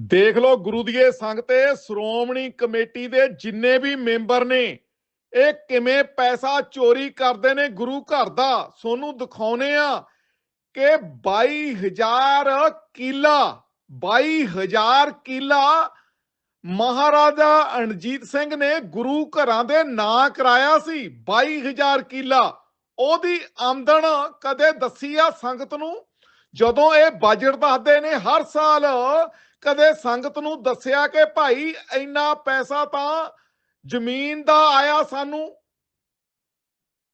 ਦੇਖ ਲਓ ਗੁਰੂ ਦੀਏ ਸੰਗ ਤੇ ਸ਼੍ਰੋਮਣੀ ਕਮੇਟੀ ਦੇ ਜਿੰਨੇ ਵੀ ਮੈਂਬਰ ਨੇ, ਇਹ ਕਿਵੇਂ ਪੈਸਾ ਚੋਰੀ ਕਰਦੇ ਨੇ ਗੁਰੂ ਘਰ ਦਾ? ਸੋਨੂੰ ਦਿਖਾਉਨੇ ਆ ਕਿ 22000 ਕਿਲਾ 22000 ਕਿਲਾ ਮਹਾਰਾਜਾ ਰਣਜੀਤ ਸਿੰਘ ਨੇ ਗੁਰੂ ਘਰਾਂ ਦੇ ਨਾਂ ਕਰਾਇਆ ਸੀ 22000 ਕਿਲਾ। ਉਹਦੀ ਆਮਦਨ ਕਦੇ ਦੱਸੀ ਆ ਸੰਗਤ ਨੂੰ? ਜਦੋਂ ਇਹ ਬਜਟ ਦੱਸਦੇ ਨੇ ਹਰ ਸਾਲ ਕਦੇ ਸੰਗਤ ਨੂੰ ਦੱਸਿਆ ਕਿ ਭਾਈ ਇੰਨਾ ਪੈਸਾ ਤਾਂ ਜ਼ਮੀਨ ਦਾ ਆਇਆ ਸਾਨੂੰ।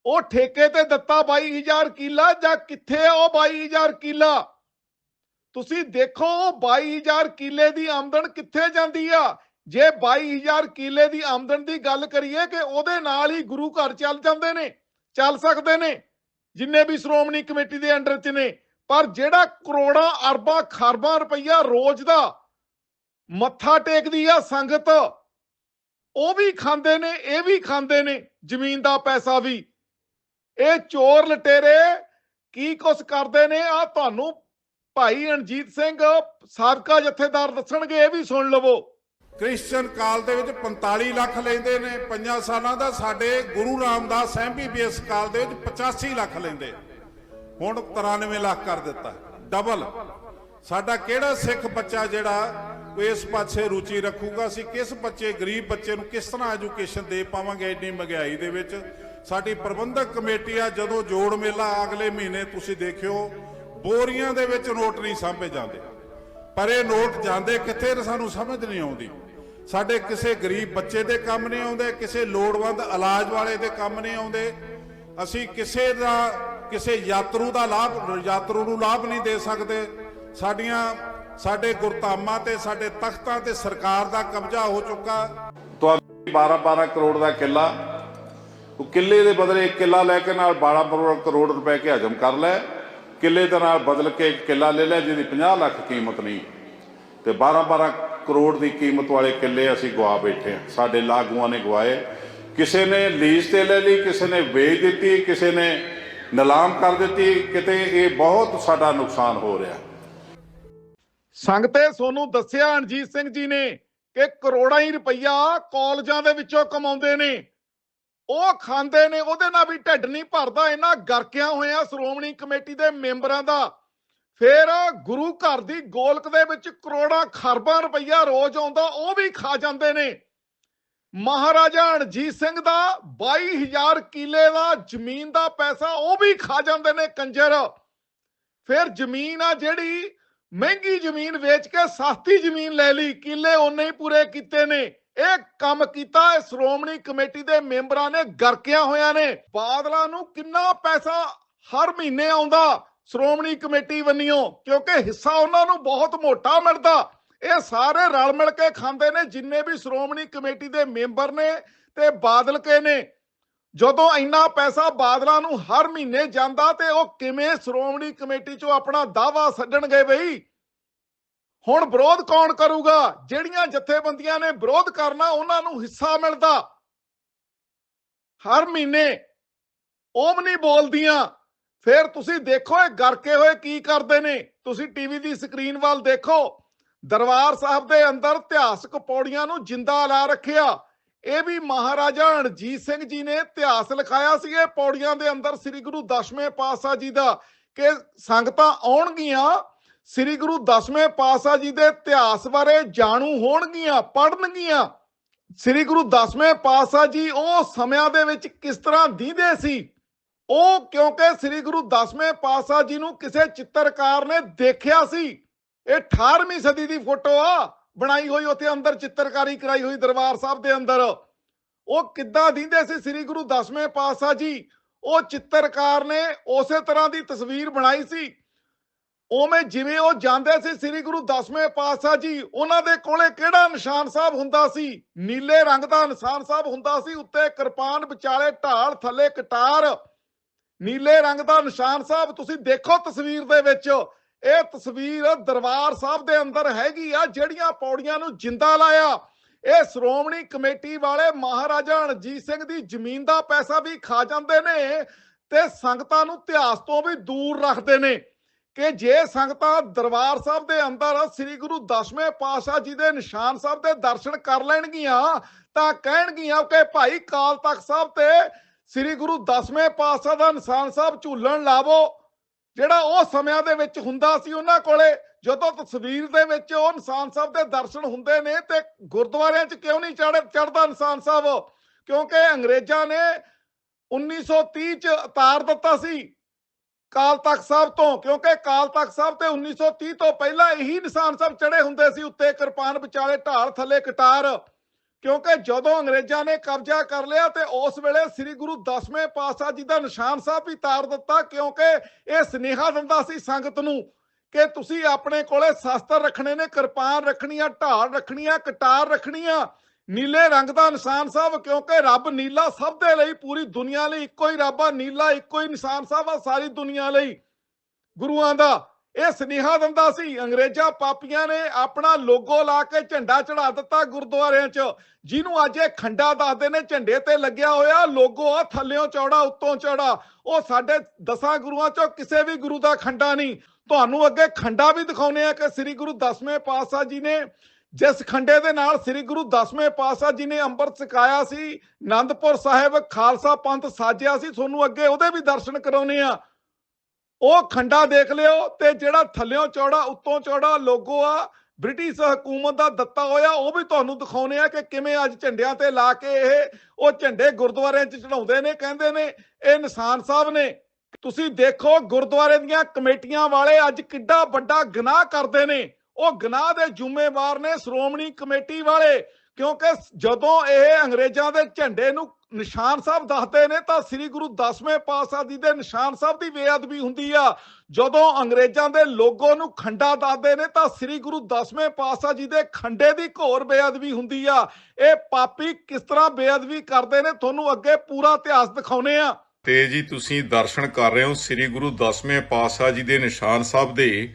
ਉਹ ਠੇਕੇ ਤੇ ਦਿੱਤਾ 22000 ਕਿੱਲਾ ਜਾਂ ਕਿੱਥੇ ਉਹ 22000 ਕਿੱਲਾ? ਤੁਸੀਂ ਦੇਖੋ ਉਹ 22000 ਕਿੱਲੇ ਦੀ ਆਮਦਨ ਕਿੱਥੇ ਜਾਂਦੀ ਆ? ਜੇ 22000 ਕਿੱਲੇ ਦੀ ਆਮਦਨ ਦੀ ਗੱਲ ਕਰੀਏ ਕਿ ਉਹਦੇ ਨਾਲ ਹੀ ਗੁਰੂ ਘਰ ਚੱਲ ਜਾਂਦੇ ਨੇ, ਚੱਲ ਸਕਦੇ ਨੇ, ਜਿੰਨੇ ਵੀ ਸ਼੍ਰੋਮਣੀ ਕਮੇਟੀ ਦੇ ਅੰਡਰ 'ਚ ਨੇ। ਪਰ ਜਿਹੜਾ ਕਰੋੜਾਂ, ਅਰਬਾਂ, ਖਰਬਾਂ ਰੁਪਈਆ ਰੋਜ਼ ਦਾ ਮੱਥਾ ਟੇਕਦੀ ਆ ਸੰਗਤ, ਉਹ ਵੀ ਖਾਂਦੇ ਨੇ, ਇਹ ਵੀ ਖਾਂਦੇ ਨੇ, ਜ਼ਮੀਨ ਦਾ ਪੈਸਾ ਵੀ। ਇਹ ਚੋਰ ਲਟੇਰੇ ਕੀ ਕੁਛ ਕਰਦੇ ਨੇ? ਆ ਤੁਹਾਨੂੰ ਭਾਈ ਰਣਜੀਤ ਸਿੰਘ ਸਾਬਕਾ ਜਥੇਦਾਰ ਦੱਸਣਗੇ, ਇਹ ਵੀ ਸੁਣ ਲਵੋ। ਕ੍ਰਿਸਚੀਅਨ ਕਾਲ ਦੇ ਵਿੱਚ 45 ਲੱਖ ਲੈਂਦੇ ਨੇ, ਪੰਜਾਂ ਸਾਲਾਂ ਦਾ ਸਾਡੇ ਗੁਰੂ ਰਾਮਦਾਸ ਵੀ ਐਮਬੀਬੀਐਸ ਕਾਲ ਦੇ ਵਿੱਚ 85 ਲੱਖ ਲੈਂਦੇ। ਹੁਣ 93 ਲੱਖ ਕਰ ਦਿੱਤਾ। ਡਬਲ। ਸਾਡਾ ਕਿਹੜਾ ਸਿੱਖ ਬੱਚਾ ਜਿਹੜਾ ਇਸ ਪਾਸੇ ਰੁਚੀ ਰੱਖੂਗਾ? ਅਸੀਂ ਕਿਸ ਬੱਚੇ, ਗਰੀਬ ਬੱਚੇ ਨੂੰ ਕਿਸ ਤਰ੍ਹਾਂ ਐਜੂਕੇਸ਼ਨ ਦੇ ਪਾਵਾਂਗੇ ਇੰਨੀ ਮਹਿੰਗਾਈ ਦੇ ਵਿੱਚ? ਸਾਡੀ ਪ੍ਰਬੰਧਕ ਕਮੇਟੀ ਆ ਜਦੋਂ ਜੋੜ ਮੇਲਾ ਅਗਲੇ ਮਹੀਨੇ ਤੁਸੀਂ ਦੇਖਿਓ, ਬੋਰੀਆਂ ਦੇ ਵਿੱਚ ਨੋਟ ਨਹੀਂ ਸਾਂਭੇ ਜਾਂਦੇ। ਪਰ ਇਹ ਨੋਟ ਜਾਂਦੇ ਕਿੱਥੇ ਸਾਨੂੰ ਸਮਝ ਨਹੀਂ ਆਉਂਦੀ। ਸਾਡੇ ਕਿਸੇ ਗਰੀਬ ਬੱਚੇ ਦੇ ਕੰਮ ਨਹੀਂ ਆਉਂਦੇ, ਕਿਸੇ ਲੋੜਵੰਦ ਇਲਾਜ ਵਾਲੇ ਦੇ ਕੰਮ ਨਹੀਂ ਆਉਂਦੇ। ਅਸੀਂ ਕਿਸੇ ਦਾ ਕਿਸੇ ਯਾਤਰੂ ਦਾ ਲਾਭ, ਯਾਤਰੂ ਨੂੰ ਲਾਭ ਨਹੀਂ ਦੇ ਸਕਦੇ। ਸਾਡੀਆਂ, ਸਾਡੇ ਗੁਰਧਾਮਾਂ ਤੇ, ਸਾਡੇ ਤਖਤਾਂ ਤੇ ਸਰਕਾਰ ਦਾ ਕਬਜ਼ਾ ਹੋ ਚੁੱਕਾ। ਤੁਹਾਨੂੰ 12 12 ਕਰੋੜ ਦਾ ਕਿੱਲਾ, ਉਹ ਕਿੱਲੇ ਦੇ ਬਦਲੇ ਇੱਕ ਕਿੱਲਾ ਲੈ ਕੇ ਨਾਲ 12 ਕਰੋੜ- ਰੁਪਏ ਕੇ ਹਜਮ ਕਰ ਲੈ। ਕਿੱਲੇ ਦੇ ਨਾਲ ਬਦਲ ਕੇ ਇੱਕ ਕਿੱਲਾ ਲੈ ਲਿਆ ਜਿਹਦੀ 50 ਲੱਖ ਕੀਮਤ ਨਹੀਂ। ਤੇ 12 12 ਕਰੋੜ ਦੀ ਕੀਮਤ ਵਾਲੇ ਕਿੱਲੇ ਅਸੀਂ ਗਵਾ ਬੈਠੇ ਹਾਂ। ਸਾਡੇ ਲਾਗੂਆਂ ਨੇ ਗਵਾਏ। ਕਿਸੇ ਨੇ ਲੀਜ਼ ਤੇ ਲੈ ਲਈ, ਕਿਸੇ ਨੇ ਵੇਚ ਦਿੱਤੀ, ਕਿਸੇ ਨੇ ਨਿਲਾਮ ਕਰ ਦਿੱਤੀ, ਕਿਤੇ ਇਹ ਬਹੁਤ ਸਾਡਾ ਨੁਕਸਾਨ ਹੋ ਰਿਹਾ। ਸੰਗਤੇ ਸੋਨੂੰ ਦੱਸਿਆ ਰਣਜੀਤ ਸਿੰਘ ਜੀ ਨੇ, ਕਿ ਕਰੋੜਾਂ ਹੀ ਰੁਪਈਆ ਕਾਲਜਾਂ ਦੇ ਵਿੱਚੋਂ ਕਮਾਉਂਦੇ ਨੇ। ਉਹ ਖਾਂਦੇ ਨੇ, ਉਹਦੇ ਨਾਲ ਵੀ ਢਿੱਡ ਨਹੀਂ ਭਰਦਾ ਇਹਨਾਂ ਗਰਕਿਆਂ ਹੋਇਆ ਸ਼੍ਰੋਮਣੀ ਕਮੇਟੀ ਦੇ ਮੈਂਬਰਾਂ ਦਾ। ਫਿਰ ਗੁਰੂ ਘਰ ਦੀ ਗੋਲਕ ਦੇ ਵਿੱਚ ਕਰੋੜਾਂ ਖਰਬਾਂ ਰੁਪਈਆ ਰੋਜ਼ ਆਉਂਦਾ, ਉਹ ਵੀ ਖਾ ਜਾਂਦੇ ਨੇ। ਮਹਾਰਾਜਾ ਰਣਜੀਤ ਸਿੰਘ ਦਾ 22000 ਕਿੱਲੇ ਦਾ ਜ਼ਮੀਨ ਦਾ ਪੈਸਾ ਉਹ ਵੀ ਖਾ ਜਾਂਦੇ ਨੇ ਕੰਜਰ। ਫਿਰ ਜ਼ਮੀਨ ਆ ਜਿਹੜੀ, ਮਹਿੰਗੀ ਜ਼ਮੀਨ ਵੇਚ ਕੇ ਸਸਤੀ ਜ਼ਮੀਨ ਲੈ ਲਈ, ਕਿੱਲੇ ਉਹਨੇ ਹੀ ਪੂਰੇ ਕੀਤੇ ਨੇ। ਇਹ ਕੰਮ ਕੀਤਾ, ਇਹ ਸ਼੍ਰੋਮਣੀ ਕਮੇਟੀ ਦੇ ਮੈਂਬਰਾਂ ਨੇ, ਗਰਕਿਆ ਹੋਇਆ ਨੇ। ਬਾਦਲਾਂ ਨੂੰ ਕਿੰਨਾ ਪੈਸਾ ਹਰ ਮਹੀਨੇ ਆਉਂਦਾ ਸ਼੍ਰੋਮਣੀ ਕਮੇਟੀ ਵੰਨਿਓ ਕਿਉਂਕਿ ਹਿੱਸਾ ਉਹਨਾਂ ਨੂੰ ਬਹੁਤ ਮੋਟਾ ਮਿਲਦਾ। ਇਹ ਸਾਰੇ ਰਲ ਮਿਲ ਕੇ ਖਾਂਦੇ ਨੇ, ਜਿੰਨੇ ਵੀ ਸ਼੍ਰੋਮਣੀ ਕਮੇਟੀ ਦੇ ਮੈਂਬਰ ਨੇ ਤੇ ਬਾਦਲ ਕੇ ਨੇ। ਜਦੋਂ ਇੰਨਾ ਪੈਸਾ ਬਾਦਲਾਂ ਨੂੰ ਹਰ ਮਹੀਨੇ ਜਾਂਦਾ ਤੇ ਉਹ ਕਿਵੇਂ ਸ਼੍ਰੋਮਣੀ ਕਮੇਟੀ ਚੋਂ ਆਪਣਾ ਦਾਵਾ ਛੱਡਣਗੇ ਬਈ? ਹੁਣ ਵਿਰੋਧ ਕੌਣ ਕਰੂਗਾ? ਜਿਹੜੀਆਂ ਜਥੇਬੰਦੀਆਂ ਨੇ ਵਿਰੋਧ ਕਰਨਾ, ਉਹਨਾਂ ਨੂੰ ਹਿੱਸਾ ਮਿਲਦਾ। ਹਰ ਮਹੀਨੇ ਓਮ ਨਹੀਂ ਬੋਲਦੀਆਂ। ਫਿਰ ਤੁਸੀਂ ਦੇਖੋ ਇਹ ਗਰਕੇ ਹੋਏ ਕੀ ਕਰਦੇ ਨੇ। ਤੁਸੀਂ ਟੀਵੀ ਦੀ ਸਕਰੀਨ ਵੱਲ ਦੇਖੋ। ਦਰਬਾਰ ਸਾਹਿਬ ਦੇ ਅੰਦਰ ਇਤਿਹਾਸਕ ਪੌੜੀਆਂ ਨੂੰ ਜਿੰਦਾ ਲਾ ਰੱਖਿਆ। ਇਹ ਵੀ ਮਹਾਰਾਜਾ ਰਣਜੀਤ ਸਿੰਘ ਜੀ ਨੇ ਇਤਿਹਾਸ ਲਿਖਾਇਆ ਸੀ। ਇਹ ਪੌੜੀਆਂ ਦੇ ਅੰਦਰ ਸ੍ਰੀ ਗੁਰੂ ਦਸਵੇਂ ਪਾਤਸ਼ਾਹ ਜੀ ਦਾ ਕਿ ਸੰਗਤਾਂ ਆਉਣਗੀਆਂ। ਸ੍ਰੀ ਗੁਰੂ ਦਸਵੇਂ ਪਾਤਸ਼ਾਹ ਜੀ ਦੇ ਇਤਿਹਾਸ ਬਾਰੇ ਜਾਣੂ ਹੋਣਗੀਆਂ ਪੜਨਗੀਆਂ ਸ੍ਰੀ ਗੁਰੂ ਦਸਵੇਂ ਪਾਤਸ਼ਾਹ ਜੀ ਉਹ ਸਮਿਆਂ ਦੇ ਵਿੱਚ ਕਿਸ ਤਰ੍ਹਾਂ ਦੀਦੇ ਸੀ? ਉਹ ਕਿਉਂਕਿ ਸ੍ਰੀ ਗੁਰੂ ਦਸਵੇਂ ਪਾਤਸ਼ਾਹ ਜੀ ਨੂੰ ਕਿਸੇ ਚਿੱਤਰਕਾਰ ਨੇ ਦੇਖਿਆ ਸੀ। ਇਹ 18ਵੀਂ ਸਦੀ ਦੀ ਫੋਟੋ ਆ, ਬਣਾਈ ਹੋਈ ਉੱਥੇ ਅੰਦਰ, ਚਿੱਤਰਕਾਰੀ ਕਰਾਈ ਹੋਈ ਦਰਬਾਰ ਸਾਹਿਬ ਦੇ ਅੰਦਰ। ਉਹ ਕਿੱਦਾਂ ਦਿੰਦੇ ਸੀ? ਸ੍ਰੀ ਗੁਰੂ ਦਸਵੇਂ ਪਾਤਸ਼ਾਹ ਜੀ, ਉਹ ਚਿੱਤਰਕਾਰ ਨੇ ਉਸੇ ਤਰ੍ਹਾਂ ਦੀ ਤਸਵੀਰ ਬਣਾਈ ਸੀ। ਉਵੇਂ ਜਿਵੇਂ ਉਹ ਜਾਂਦੇ ਸੀ ਸ੍ਰੀ ਗੁਰੂ ਦਸਵੇਂ ਪਾਤਸ਼ਾਹ ਜੀ, ਉਹਨਾਂ ਦੇ ਕੋਲੇ ਕਿਹੜਾ ਨਿਸ਼ਾਨ ਸਾਹਿਬ ਹੁੰਦਾ ਸੀ? ਨੀਲੇ ਰੰਗ ਦਾ ਨਿਸ਼ਾਨ ਸਾਹਿਬ ਹੁੰਦਾ ਸੀ, ਉੱਤੇ ਕਿਰਪਾਨ, ਵਿਚਾਲੇ ਢਾਲ, ਥੱਲੇ ਕਟਾਰ। ਨੀਲੇ ਰੰਗ ਦਾ ਨਿਸ਼ਾਨ ਸਾਹਿਬ ਤੁਸੀਂ ਦੇਖੋ ਤਸਵੀਰ ਦੇ ਵਿੱਚ। ਇਹ ਤਸਵੀਰ ਦਰਬਾਰ ਸਾਹਿਬ ਦੇ ਅੰਦਰ ਹੈਗੀ ਆ, ਜਿਹੜੀਆਂ ਪੌੜੀਆਂ ਨੂੰ ਜਿੰਦਾ ਲਾਇਆ। ਇਹ ਸ਼੍ਰੋਮਣੀ ਕਮੇਟੀ ਵਾਲੇ ਮਹਾਰਾਜਾ ਰਣਜੀਤ ਸਿੰਘ ਦੀ ਜ਼ਮੀਨ ਦਾ ਪੈਸਾ ਵੀ ਖਾ ਜਾਂਦੇ ਨੇ ਤੇ ਸੰਗਤਾਂ ਨੂੰ ਇਤਿਹਾਸ ਤੋਂ ਵੀ ਦੂਰ ਰੱਖਦੇ ਨੇ। ਕਿ ਜੇ ਸੰਗਤਾਂ ਦਰਬਾਰ ਸਾਹਿਬ ਦੇ ਅੰਦਰ ਸ੍ਰੀ ਗੁਰੂ ਦਸਵੇਂ ਪਾਤਸ਼ਾਹ ਜੀ ਦੇ ਨਿਸ਼ਾਨ ਸਾਹਿਬ ਦੇ ਦਰਸ਼ਨ ਕਰ ਲੈਣਗੀਆਂ, ਤਾਂ ਕਹਿਣਗੀਆਂ ਕਿ ਭਾਈ ਕਾਲ ਤਖਤ ਸਾਹਿਬ ਤੇ ਸ੍ਰੀ ਗੁਰੂ ਦਸਵੇਂ ਪਾਤਸ਼ਾਹ ਦਾ ਨਿਸ਼ਾਨ ਸਾਹਿਬ ਝੂਲਣ ਲਾਵੋ। ਜਿਹੜਾ ਉਹ ਸਮਿਆਂ ਦੇ ਵਿੱਚ ਹੁੰਦਾ ਸੀ ਉਹਨਾਂ ਕੋਲੇ, ਜਦੋਂ ਤਸਵੀਰ ਦੇ ਵਿੱਚ ਉਹ ਇਨਸਾਨ ਸਾਹਿਬ ਦੇ ਦਰਸ਼ਨ ਹੁੰਦੇ ਨੇ ਤੇ ਗੁਰਦੁਆਰਿਆਂ 'ਚ ਕਿਉਂ ਨਹੀਂ ਚੜ ਚੜਦਾ ਇਨਸਾਨ ਸਾਹਿਬ? ਕਿਉਂਕਿ ਅੰਗਰੇਜ਼ਾਂ ਨੇ 1930 'ਚ ਉਤਾਰ ਦਿੱਤਾ ਸੀ ਕਾਲ ਤਖਤ ਸਾਹਿਬ ਤੋਂ, ਕਿਉਂਕਿ ਕਾਲ ਤਖਤ ਸਾਹਿਬ ਤੇ 1930 ਤੋਂ ਪਹਿਲਾਂ ਇਹੀ ਨਿਸ਼ਾਨ ਸਾਹਿਬ ਚੜੇ ਹੁੰਦੇ ਸੀ ਉੱਤੇ ਕਿਰਪਾਨ ਵਿਚਾਲੇ ਢਾਲ ਥੱਲੇ ਕਟਾਰ। ਕਿਉਂਕਿ ਜਦੋਂ ਅੰਗਰੇਜ਼ਾਂ ਨੇ ਕਬਜ਼ਾ ਕਰ ਲਿਆ ਤੇ ਉਸ ਵੇਲੇ ਸ੍ਰੀ ਗੁਰੂ ਦਸਵੇਂ ਪਾਤਸ਼ਾਹ ਜੀ ਦਾ ਨਿਸ਼ਾਨ ਸਾਹਿਬ ਵੀ ਤਾਰ ਦਿੱਤਾ, ਕਿਉਂਕਿ ਇਹ ਸਨੇਹਾ ਦਿੰਦਾ ਸੀ ਸੰਗਤ ਨੂੰ ਕਿ ਤੁਸੀਂ ਆਪਣੇ ਕੋਲੇ ਸ਼ਸਤਰ ਰੱਖਣੇ ਨੇ, ਕਿਰਪਾਨ ਰੱਖਣੀਆਂ, ਢਾਲ ਰੱਖਣੀਆਂ, ਕਟਾਰ ਰੱਖਣੀਆਂ, ਨੀਲੇ ਰੰਗ ਦਾ ਨਿਸ਼ਾਨ ਸਾਹਿਬ, ਕਿਉਂਕਿ ਰੱਬ ਨੀਲਾ ਸਭ ਦੇ ਲਈ, ਪੂਰੀ ਦੁਨੀਆ ਲਈ ਇੱਕੋ ਹੀ ਰੱਬ ਆ, ਨੀਲਾ ਇੱਕੋ ਹੀ ਨਿਸ਼ਾਨ ਸਾਹਿਬ ਆ ਸਾਰੀ ਦੁਨੀਆ ਲਈ। ਗੁਰੂਆਂ ਦਾ ਇਹ ਸਨੇਹਾ ਦਿੰਦਾ ਸੀ, ਅੰਗਰੇਜ਼ਾਂ ਪਾਪੀਆਂ ਨੇ ਆਪਣਾ ਲੋਗੋ ਲਾ ਕੇ ਝੰਡਾ ਚੜਾ ਦਿੱਤਾ ਗੁਰਦੁਆਰਿਆਂ 'ਚ। ਜਿਹਨੂੰ ਅੱਜ ਇਹ ਖੰਡਾ ਦੱਸਦੇ ਨੇ, ਝੰਡੇ ਤੇ ਲੱਗਿਆ ਹੋਇਆ ਲੋਗੋ ਆ, ਥੱਲਿਓਂ ਚੌੜਾ, ਉੱਤੋਂ ਚੌੜਾ। ਉਹ ਸਾਡੇ ਦਸਾਂ ਗੁਰੂਆਂ 'ਚੋਂ ਕਿਸੇ ਵੀ ਗੁਰੂ ਦਾ ਖੰਡਾ ਨਹੀਂ। ਤੁਹਾਨੂੰ ਅੱਗੇ ਖੰਡਾ ਵੀ ਦਿਖਾਉਨੇ ਆ ਕਿ ਸ੍ਰੀ ਗੁਰੂ ਦਸਵੇਂ ਪਾਤਸ਼ਾਹ ਜੀ ਨੇ ਜਿਸ ਖੰਡੇ ਦੇ ਨਾਲ ਸ੍ਰੀ ਗੁਰੂ ਦਸਵੇਂ ਪਾਤਸ਼ਾਹ ਜੀ ਨੇ ਅੰਮ੍ਰਿਤ ਛਕਾਇਆ ਸੀ ਆਨੰਦਪੁਰ ਸਾਹਿਬ ਖਾਲਸਾ ਪੰਥ ਸਾਜਿਆ ਸੀ, ਤੁਹਾਨੂੰ ਅੱਗੇ ਉਹਦੇ ਵੀ ਦਰਸ਼ਨ ਕਰਾਉਨੇ ਆ ਉਹ ਖੰਡਾ ਦੇਖ ਲਿਓ ਤੇ ਜਿਹੜਾ ਥੱਲਿਓਂ ਚੌੜਾ, ਉੱਤੋਂ ਚੌੜਾ ਲੋਗੋ ਆ, ਬ੍ਰਿਟਿਸ਼ ਹਕੂਮਤ ਦਾ ਦਿੱਤਾ ਹੋਇਆ, ਉਹ ਵੀ ਤੁਹਾਨੂੰ ਦਿਖਾਉਨੇ ਆ ਕਿ ਕਿਵੇਂ ਅੱਜ ਝੰਡਿਆਂ ਤੇ ਲਾ ਕੇ ਇਹ, ਉਹ ਝੰਡੇ ਗੁਰਦੁਆਰਿਆਂ 'ਚ ਚੜਾਉਂਦੇ ਨੇ, ਕਹਿੰਦੇ ਨੇ, ਇਹ ਨਿਸ਼ਾਨ ਸਾਹਿਬ ਨੇ। ਤੁਸੀਂ ਦੇਖੋ ਗੁਰਦੁਆਰੇ ਦੀਆਂ ਕਮੇਟੀਆਂ ਵਾਲੇ ਅੱਜ ਕਿੱਡਾ ਵੱਡਾ ਗੁਨਾਹ ਕਰਦੇ ਨੇ। ਉਹ ਗੁਨਾਹ ਦੇ ਜ਼ਿੰਮੇਵਾਰ ਨੇ, ਸ਼੍ਰੋਮਣੀ ਕਮੇਟੀ ਵਾਲੇ, ਕਿਉਂਕਿ ਜਦੋਂ ਇਹ ਅੰਗਰੇਜ਼ਾਂ ਦੇ ਝੰਡੇ ਨੂੰ ਨਿਸ਼ਾਨ ਸਾਹਿਬ ਦੱਸਦੇ ਨੇ ਤਾਂ ਸ੍ਰੀ ਗੁਰੂ ਦਸਵੇਂ ਪਾਤਸ਼ਾਹ ਜੀ ਦੇ ਨਿਸ਼ਾਨ ਸਾਹਿਬ ਦੀ ਬੇਅਦਬੀ ਹੁੰਦੀ ਆ। ਜਦੋਂ ਅੰਗਰੇਜ਼ਾਂ ਦੇ ਲੋਗੋ ਨੂੰ ਖੰਡਾ ਦੱਸਦੇ ਨੇ ਤਾਂ ਸ੍ਰੀ ਗੁਰੂ ਦਸਵੇਂ ਪਾਤਸ਼ਾਹ ਜੀ ਦੇ ਖੰਡੇ ਦੀ ਘੋਰ ਬੇਅਦਬੀ ਹੁੰਦੀ ਆ। ਇਹ ਪਾਪੀ ਕਿਸ ਤਰ੍ਹਾਂ ਬੇਅਦਬੀ ਕਰਦੇ ਨੇ ਤੁਹਾਨੂੰ ਅੱਗੇ ਪੂਰਾ ਇਤਿਹਾਸ ਦਿਖਾਉਨੇ ਆ। ਤੇ ਜੀ ਤੁਸੀਂ ਦਰਸ਼ਨ ਕਰ ਰਹੇ ਹੋ ਸ੍ਰੀ ਗੁਰੂ ਦਸਵੇਂ ਪਾਤਸ਼ਾਹ ਜੀ ਦੇ ਨਿਸ਼ਾਨ ਸਾਹਿਬ ਦੇ।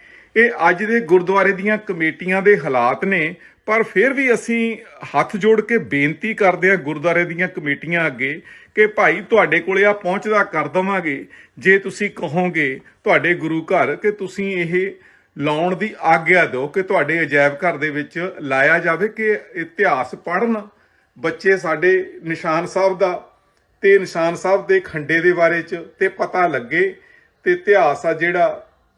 ਇਹ ਅੱਜ ਦੇ ਗੁਰਦੁਆਰੇ ਦੀਆਂ ਕਮੇਟੀਆਂ ਦੇ ਹਾਲਾਤ ਨੇ, ਪਰ ਫਿਰ ਵੀ ਅਸੀਂ ਹੱਥ ਜੋੜ ਕੇ ਬੇਨਤੀ ਕਰਦੇ ਹਾਂ ਗੁਰਦੁਆਰੇ ਦੀਆਂ ਕਮੇਟੀਆਂ ਅੱਗੇ ਕਿ ਭਾਈ ਤੁਹਾਡੇ ਕੋਲੇ ਆ ਪਹੁੰਚਦਾ ਕਰ ਦਵਾਂਗੇ। ਜੇ ਤੁਸੀਂ ਕਹੋਗੇ ਤੁਹਾਡੇ ਗੁਰੂ ਘਰ ਕਿ ਤੁਸੀਂ ਇਹ ਲਾਉਣ ਦੀ ਆਗਿਆ ਦਿਓ ਕਿ ਤੁਹਾਡੇ ਅਜਾਇਬ ਘਰ ਦੇ ਵਿੱਚ ਲਾਇਆ ਜਾਵੇ ਕਿ ਇਤਿਹਾਸ ਪੜ੍ਹਨ। ਬੱਚੇ ਸਾਡੇ ਨਿਸ਼ਾਨ ਸਾਹਿਬ ਦਾ ਤੇ ਨਿਸ਼ਾਨ ਸਾਹਿਬ ਦੇ ਖੰਡੇ ਦੇ ਬਾਰੇ ਚ ਤੇ ਪਤਾ ਲੱਗੇ ਤੇ ਇਤਿਹਾਸ ਆ ਜਿਹੜਾ